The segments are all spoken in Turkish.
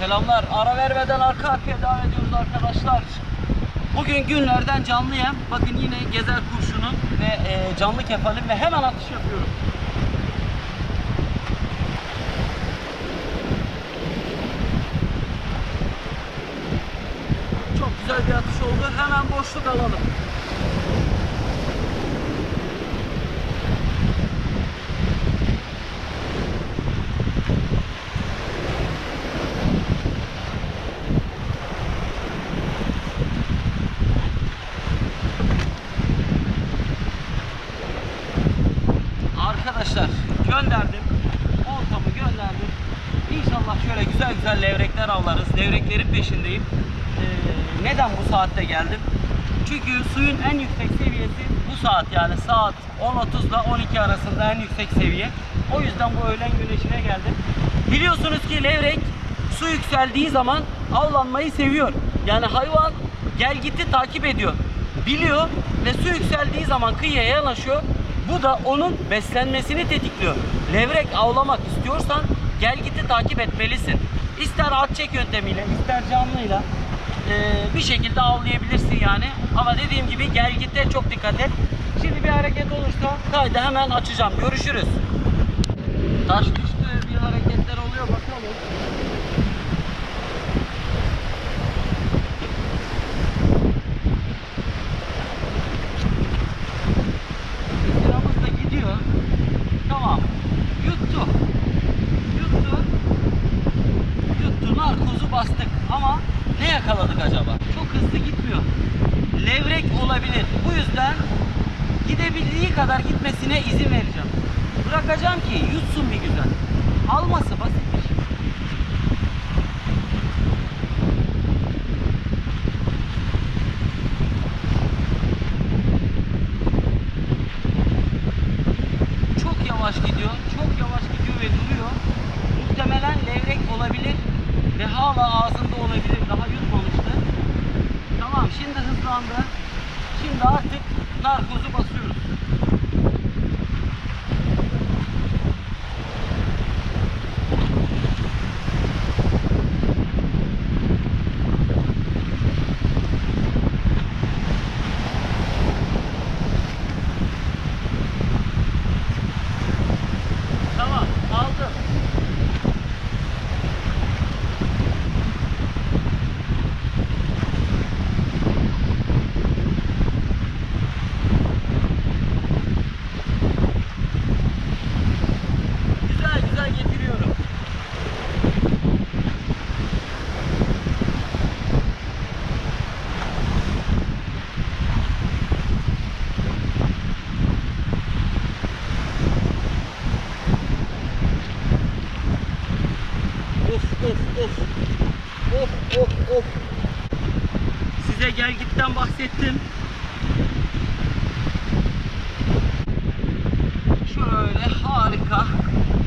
Selamlar. Ara vermeden arka arkaya devam ediyoruz arkadaşlar. Bugün günlerden canlı yem. Bakın yine gezer kurşunu ve e, canlı kefalim ve hemen atış yapıyorum. Çok güzel bir atış oldu. Hemen boşluk alalım. Arkadaşlar gönderdim. Oltamı gönderdim. İnşallah şöyle güzel güzel levrekler avlarız. Levreklerin peşindeyim. Ee, neden bu saatte geldim? Çünkü suyun en yüksek seviyesi bu saat yani saat 10.30 ile 12 arasında en yüksek seviye. O yüzden bu öğlen güneşine geldim. Biliyorsunuz ki levrek su yükseldiği zaman avlanmayı seviyor. Yani hayvan gel gitti takip ediyor. Biliyor ve su yükseldiği zaman kıyıya yanaşıyor. Bu da onun beslenmesini tetikliyor. Levrek avlamak istiyorsan gel gitti takip etmelisin. İster at çek yöntemiyle, ister canlıyla eee, bir şekilde avlayabilirsin yani. Ama dediğim gibi gel gitte çok dikkat et. Şimdi bir hareket olursa kaydı hemen açacağım. Görüşürüz. Taş düştü, bir hareketler oluyor bakalım. Sıramız da gidiyor. Tamam. Yuttu. Yuttu. Yuttu. Narkozu bastık. Ama ne yakaladık acaba? Çok hızlı gitmiyor. Levrek olabilir. Bu yüzden gidebildiği kadar gitmesine izin vereceğim. Bırakacağım ki yutsun bir güzel. Alması basit bir şey. Çok yavaş gidiyor. Çok yavaş gidiyor ve duruyor. Muhtemelen levrek olabilir ve hala ağzında olabilir. Daha yutmamıştı. Tamam şimdi hızlandı. Şimdi artık narkozu basıyoruz. Tamam aldım. Güzel güzel getiriyorum. Of of of. Of. Size gel gitten bahsettim. Şöyle harika.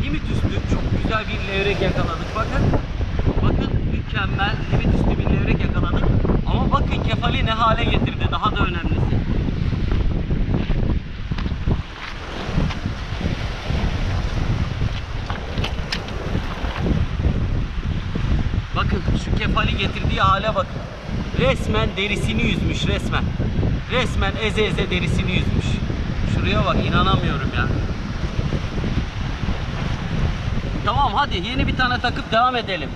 Limit üstü çok güzel bir levrek yakaladık. Bakın. Bakın mükemmel limit üstü bir levrek yakaladık. Ama bakın kefali ne hale getirdi. Daha da önemlisi. Bakın şu kefali getirdiği hale bakın. Resmen derisini yüzmüş resmen. Resmen eze eze derisini yüzmüş. Şuraya bak inanamıyorum ya. Tamam hadi yeni bir tane takıp devam edelim.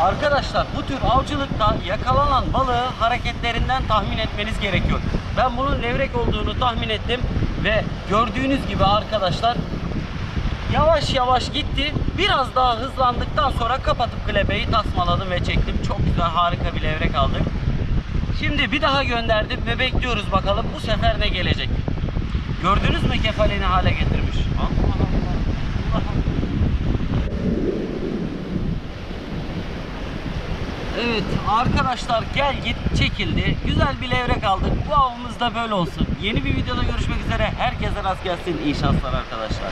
Arkadaşlar bu tür avcılıkta yakalanan balığı hareketlerinden tahmin etmeniz gerekiyor. Ben bunun levrek olduğunu tahmin ettim ve gördüğünüz gibi arkadaşlar yavaş yavaş gitti. Biraz daha hızlandıktan sonra kapatıp klebeyi tasmaladım ve çektim. Çok güzel harika bir levrek aldık. Şimdi bir daha gönderdim ve bekliyoruz bakalım bu sefer ne gelecek. Gördünüz mü kefalini hale getirmiş. Evet arkadaşlar gel git çekildi. Güzel bir levrek aldık. Bu avımız da böyle olsun. Yeni bir videoda görüşmek üzere. Herkese rast gelsin. İyi şanslar arkadaşlar.